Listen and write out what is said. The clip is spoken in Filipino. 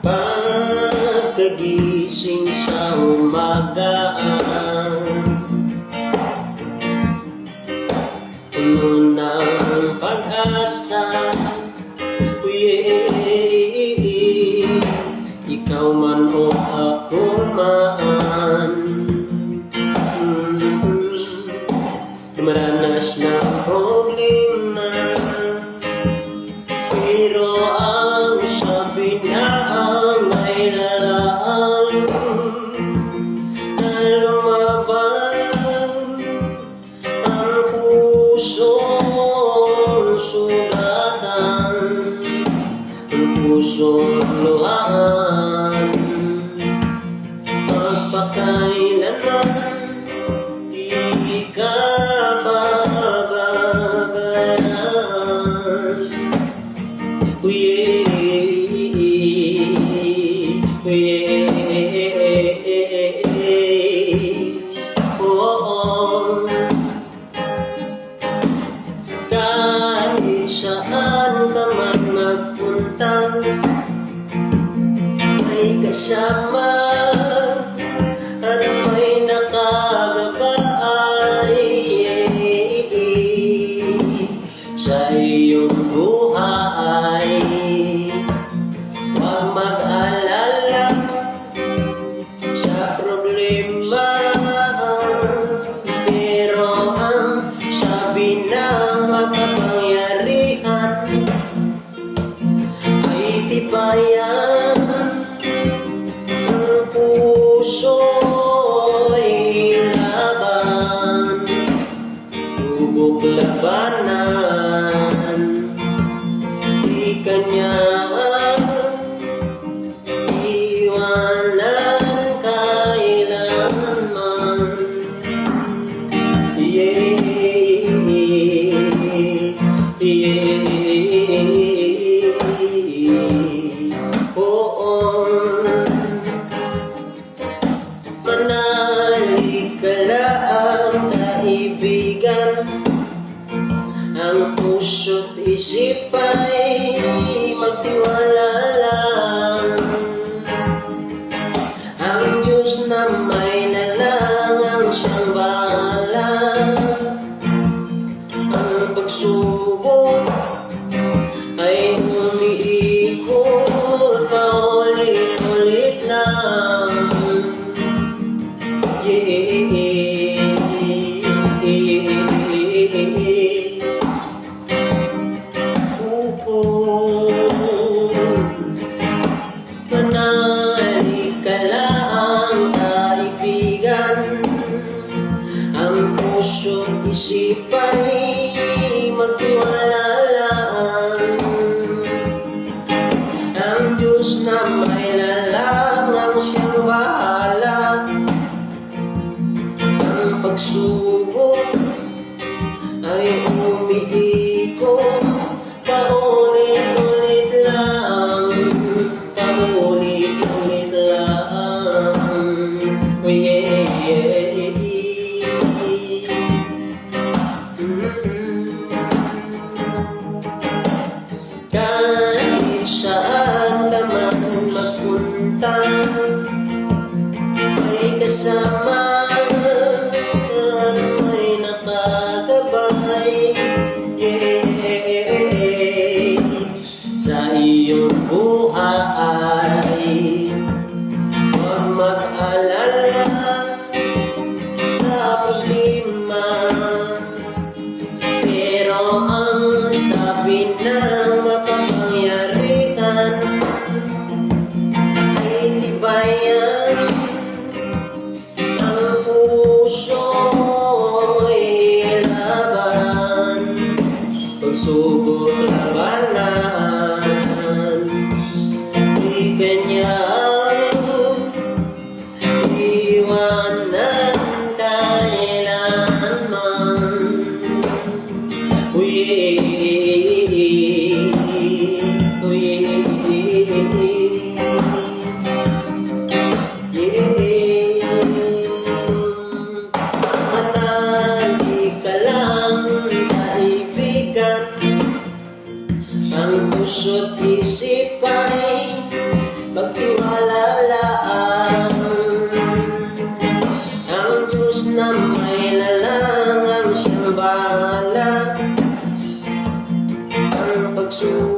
Pagkagising sa umagaan Puno ng pag-asa. Ikaw man o ako man pusong luhaan Magpakailanman Di ikaw. utang ay kasama sana'y magtiwala. pagsubok ay umiikot paulit-ulit lang paulit-ulit lang oh yeah, yeah, yeah. Mm -hmm. puso labanan Di kanya iwan ng may lalangan siyang bahala. Ang pagsusunod